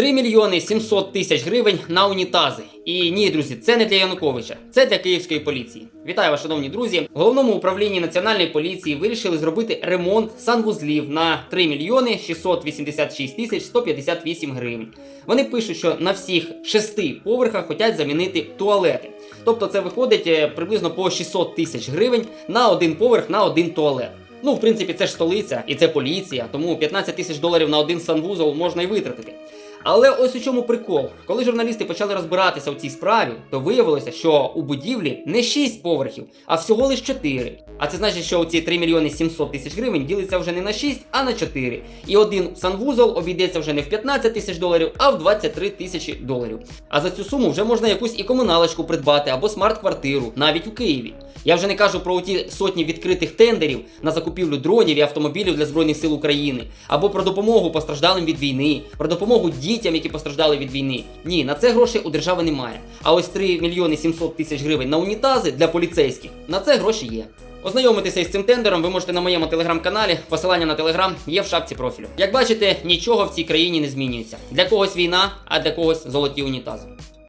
3 мільйони 700 тисяч гривень на унітази. І ні, друзі, це не для Януковича, це для київської поліції. Вітаю вас, шановні друзі. В головному управлінні національної поліції вирішили зробити ремонт санвузлів на 3 мільйони 686 тисяч 158 гривень. Вони пишуть, що на всіх шести поверхах хочуть замінити туалети. Тобто це виходить е, приблизно по 600 тисяч гривень на один поверх на один туалет. Ну, в принципі, це ж столиця і це поліція, тому 15 тисяч доларів на один санвузол можна і витратити. Але ось у чому прикол. Коли журналісти почали розбиратися у цій справі, то виявилося, що у будівлі не 6 поверхів, а всього лише 4. А це значить, що ці 3 мільйони 700 тисяч гривень ділиться вже не на 6, а на 4. І один санвузол обійдеться вже не в 15 тисяч доларів, а в 23 тисячі доларів. А за цю суму вже можна якусь і комуналочку придбати або смарт-квартиру, навіть у Києві. Я вже не кажу про ті сотні відкритих тендерів на закупівлю дронів і автомобілів для Збройних сил України, або про допомогу постраждалим від війни, про допомогу дітям, які постраждали від війни. Ні, на це грошей у держави немає. А ось 3 мільйони 700 тисяч гривень на унітази для поліцейських. На це гроші є. Ознайомитися із цим тендером ви можете на моєму телеграм-каналі. Посилання на телеграм є в шапці профілю. Як бачите, нічого в цій країні не змінюється. Для когось війна, а для когось золоті унітази.